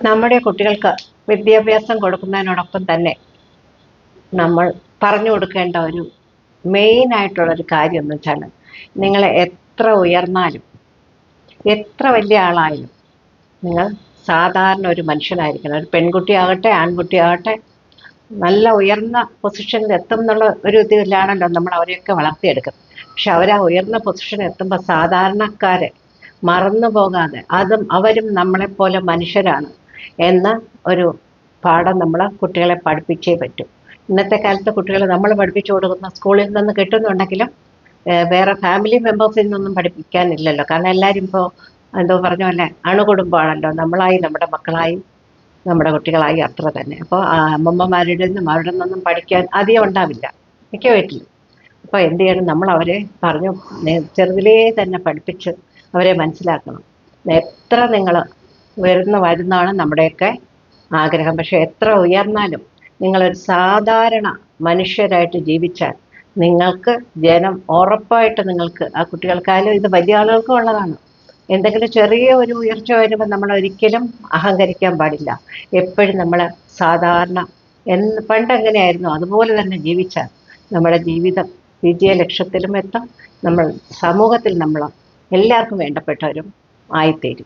നമ്മുടെ കുട്ടികൾക്ക് വിദ്യാഭ്യാസം കൊടുക്കുന്നതിനോടൊപ്പം തന്നെ നമ്മൾ പറഞ്ഞു കൊടുക്കേണ്ട ഒരു മെയിൻ ആയിട്ടുള്ള ഒരു കാര്യം എന്ന് വെച്ചാൽ നിങ്ങൾ എത്ര ഉയർന്നാലും എത്ര വലിയ ആളായാലും നിങ്ങൾ സാധാരണ ഒരു മനുഷ്യനായിരിക്കണം. ഒരു പെൺകുട്ടിയാകട്ടെ ആൺകുട്ടിയാകട്ടെ നല്ല ഉയർന്ന പൊസിഷനിൽ എത്തും എന്നുള്ള ഒരു ഇതിലാണല്ലോ നമ്മൾ അവരെയൊക്കെ വളർത്തിയെടുക്കുന്നത്. പക്ഷെ അവർ ആ ഉയർന്ന പൊസിഷനിൽ എത്തുമ്പോൾ സാധാരണക്കാരെ മറന്നു പോകാതെ അതും അവരും നമ്മളെപ്പോലെ മനുഷ്യരാണ്. എന്ന ഒരു പാഠം നമ്മൾ കുട്ടികളെ പഠിപ്പിച്ചേ പറ്റൂ. ഇന്നത്തെ കാലത്ത് കുട്ടികളെ നമ്മൾ പഠിപ്പിച്ചു കൊടുക്കുന്ന സ്കൂളിൽ നിന്ന് കിട്ടുന്നുണ്ടെങ്കിലും വേറെ ഫാമിലി മെമ്പേഴ്സിൽ നിന്നൊന്നും പഠിപ്പിക്കാനില്ലല്ലോ. കാരണം എല്ലാവരും ഇപ്പോൾ എന്തോ പറഞ്ഞ പോലെ അണുകുടുംബമാണല്ലോ. നമ്മളായി നമ്മുടെ മക്കളായി നമ്മുടെ കുട്ടികളായി അത്ര തന്നെ. അപ്പോൾ അമ്മമ്മമാരുടെ നിന്നും അവരുടെ നിന്നൊന്നും പഠിക്കാൻ അധികം ഉണ്ടാവില്ല. മിക്ക വീട്ടിലും അപ്പോൾ എന്ത് ചെയ്യണം? നമ്മൾ അവരെ പറഞ്ഞു ചെറുതിലേ തന്നെ പഠിപ്പിച്ച് അവരെ മനസ്സിലാക്കണം. എത്ര നിങ്ങൾ ഉയർന്നു വരുന്നതാണ് നമ്മുടെയൊക്കെ ആഗ്രഹം. പക്ഷെ എത്ര ഉയർന്നാലും നിങ്ങളൊരു സാധാരണ മനുഷ്യരായിട്ട് ജീവിച്ചാൽ നിങ്ങൾക്ക് ജനം ഉറപ്പായിട്ട് നിങ്ങൾക്ക് ആ കുട്ടികൾക്കായാലും ഇത് വലിയ ആളുകൾക്കും ഉള്ളതാണ്. എന്തെങ്കിലും ചെറിയ ഒരു ഉയർച്ച വരുമ്പോൾ നമ്മൾ ഒരിക്കലും അഹങ്കരിക്കാൻ പാടില്ല. എപ്പോഴും നമ്മൾ സാധാരണ എന്ന് പണ്ട് എങ്ങനെയായിരുന്നു? അതുപോലെ തന്നെ ജീവിച്ചാൽ നമ്മുടെ ജീവിതം വിജയ ലക്ഷ്യത്തിലും എത്താം. നമ്മൾ സമൂഹത്തിൽ നമ്മൾ എല്ലാവർക്കും വേണ്ടപ്പെട്ടവരും ആയിത്തീരും.